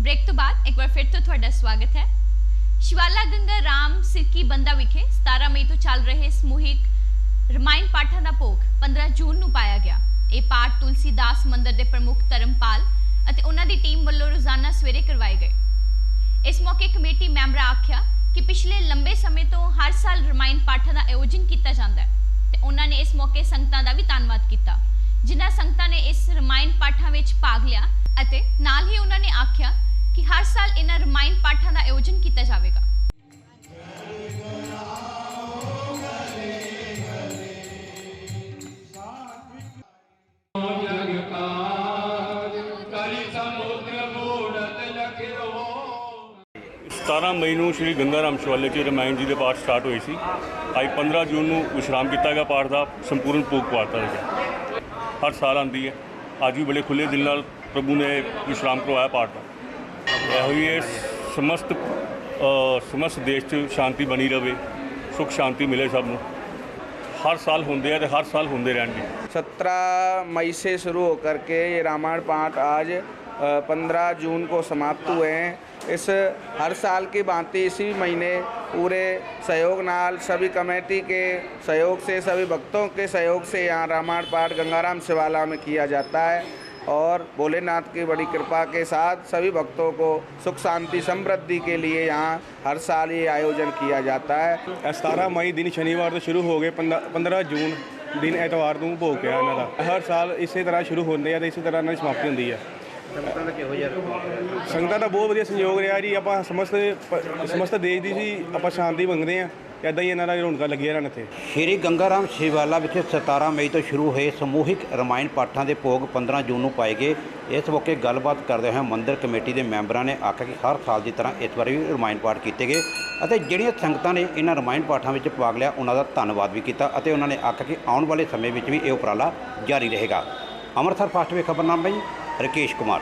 Break ਤੋਂ ਬਾਅਦ ਇੱਕ ਵਾਰ ਫਿਰ ਤੋਂ ਤੁਹਾਡਾ ਸਵਾਗਤ ਹੈ। ਸ਼ਿਵਾਲਾ ਗੰਗਾ ਰਾਮ ਸਿੱਕੀ ਬੰਦਾ ਵਿਖੇ 17 ਮਈ ਤੋਂ ਚੱਲ ਰਹੇ ਸਮੂਹਿਕ ਰਮਾਇਣ ਪਾਠਾਂ ਦਾ ਭੋਗ 15 ਜੂਨ ਨੂੰ ਪਾਇਆ ਗਿਆ। ਇਹ ਪਾਠ ਤੁਲਸੀਦਾਸ ਮੰਦਿਰ ਦੇ ਪ੍ਰਮੁੱਖ ਧਰਮਪਾਲ ਅਤੇ ਉਹਨਾਂ ਦੀ ਟੀਮ ਵੱਲੋਂ ਰੋਜ਼ਾਨਾ ਸਵੇਰੇ ਕਰਵਾਏ ਗਏ। ਇਸ ਮੌਕੇ ਕਮੇਟੀ ਮੈਂਬਰਾਂ ਆਖਿਆ ਕਿ ਪਿਛਲੇ ਲੰਬੇ ਸਮੇਂ ਤੋਂ ਹਰ ਸਾਲ ਰਮਾਇਣ ਪਾਠਾਂ ਦਾ ਆਯੋਜਨ ਕੀਤਾ ਜਾਂਦਾ ਹੈ ਤੇ ਉਹਨਾਂ ਨੇ ਇਸ ਮੌਕੇ ਸੰਗਤਾਂ ਦਾ ਵੀ ਧੰਨਵਾਦ ਕੀਤਾ, ਜਿਨ੍ਹਾਂ ਸੰਗਤਾਂ ਨੇ ਇਸ ਰਮਾਇਣ ਪਾਠਾਂ ਵਿੱਚ ਭਾਗ ਲਿਆ ਅਤੇ ਨਾਲ ਹੀ ਉਹਨਾਂ ਨੇ ਆਖਿਆ ਕਿ ਹਰ ਸਾਲ ਇਹਨਾਂ ਰਮਾਇਣ ਪਾਠਾਂ ਦਾ ਆਯੋਜਨ ਕੀਤਾ ਜਾਵੇਗਾ। ਸਤਾਰਾਂ ਮਈ ਨੂੰ ਸ਼੍ਰੀ ਗੰਗਾ ਰਾਮ ਸ਼ਿਵਾਲੇ 'ਚ ਰਮਾਇਣ ਜੀ ਦੇ ਪਾਠ ਸਟਾਰਟ ਹੋਏ ਸੀ। ਅੱਜ 15 ਜੂਨ ਨੂੰ ਵਿਸ਼ਰਾਮ ਕੀਤਾ ਗਿਆ ਪਾਠ ਦਾ ਸੰਪੂਰਨ ਭੋਗ ਪਾਤਾ ਗਿਆ। ਹਰ ਸਾਲ ਆਉਂਦੀ ਹੈ। ਅੱਜ ਵੀ ਬੜੇ ਖੁੱਲੇ ਦਿਲ ਨਾਲ ਪ੍ਰਭੂ ਨੇ ਵਿਸ਼ਰਾਮ ਕਰਵਾਇਆ ਪਾਠ ਦਾ। ਇਹੋ ਹੀ ਇਹ ਸਮਸਤ ਅ, ਸਮਸਤ ਦੇਸ਼ 'ਚ ਸ਼ਾਂਤੀ ਬਣੀ ਰਵੇ ਸੁਖ ਸ਼ਾਂਤੀ ਮਿਲੇ ਸਭ ਨੂੰ ਹਰ ਸਾਲ ਹੁੰਦੇ ਆ ਤੇ ਹਰ ਸਾਲ ਹੁੰਦੇ ਰਹਿਣਗੇ सत्रह मई से शुरू होकर के ये रामायण पाठ आज पंद्रह जून को समाप्त हुए हैं इस हर साल की भांति इसी महीने पूरे सहयोग नाल सभी कमेटी के सहयोग से सभी भक्तों के सहयोग से यहाँ रामायण पाठ गंगाराम शिवाला में किया जाता है और भोलेनाथ की बड़ी कृपा के साथ सभी भक्तों को सुख शांति समृद्धि के लिए यहाँ हर साल ये आयोजन किया जाता है ਇਹ 17 ਮਈ ਦਿਨ ਸ਼ਨੀਵਾਰ ਤੋਂ ਸ਼ੁਰੂ ਹੋ ਗਏ 15 ਜੂਨ ਦਿਨ ਐਤਵਾਰ ਨੂੰ ਭੋਗ ਪਿਆ ਇਹਨਾਂ ਦਾ ਹਰ ਸਾਲ ਇਸੇ ਤਰ੍ਹਾਂ ਸ਼ੁਰੂ ਹੁੰਦੇ ਆ ਤੇ ਇਸੇ ਤਰ੍ਹਾਂ ਇਹਨਾਂ ਦੀ ਸਮਾਪਤੀ ਹੁੰਦੀ ਆ ਸੰਗਤਾਂ ਦਾ ਬਹੁਤ ਵਧੀਆ ਸੰਯੋਗ ਰਿਹਾ ਜੀ। ਆਪਾਂ ਸਮਸਤ ਪ- ਸਮਸਤ ਦੇਸ਼ ਦੀ ਸੀ ਆਪਾਂ ਸ਼ਾਂਤੀ ਮੰਗਦੇ ਆ ਇਦਾਂ ਹੀ ਇਹਨਾਂ ਦਾ ਰੌਣਕਾਂ ਲੱਗੀਆਂ ਰਹਿਣ ਇੱਥੇ। ਸ਼੍ਰੀ ਗੰਗਾ ਰਾਮ ਸ਼ਿਵਾਲਾ ਵਿਖੇ 17 ਮਈ ਤੋਂ ਸ਼ੁਰੂ ਹੋਏ ਸਮੂਹਿਕ ਰਮਾਇਣ ਪਾਠਾਂ ਦੇ ਭੋਗ 15 ਜੂਨ ਨੂੰ ਪਾਏ ਗਏ। ਇਸ ਮੌਕੇ ਗੱਲਬਾਤ ਕਰਦੇ ਹੋਏ ਮੰਦਿਰ ਕਮੇਟੀ ਦੇ ਮੈਂਬਰਾਂ ਨੇ ਆਖਿਆ ਕਿ ਹਰ ਸਾਲ ਦੀ ਤਰ੍ਹਾਂ ਇਸ ਵਾਰੀ ਵੀ ਰਮਾਇਣ ਪਾਠ ਕੀਤੇ ਗਏ ਅਤੇ ਜਿਹੜੀਆਂ ਸੰਗਤਾਂ ਨੇ ਇਹਨਾਂ ਰਮਾਇਣ ਪਾਠਾਂ ਵਿੱਚ ਭਾਗ ਲਿਆ ਉਹਨਾਂ ਦਾ ਧੰਨਵਾਦ ਵੀ ਕੀਤਾ ਅਤੇ ਉਹਨਾਂ ਨੇ ਆਖਿਆ ਕਿ ਆਉਣ ਵਾਲੇ ਸਮੇਂ ਵਿੱਚ ਵੀ ਇਹ ਉਪਰਾਲਾ ਜਾਰੀ ਰਹੇਗਾ। ਅੰਮ੍ਰਿਤਸਰ ਫਾਸਟ ਵੇ ਖਬਰਨਾਮਾ ਜੀ ਰਕੇਸ਼ ਕੁਮਾਰ।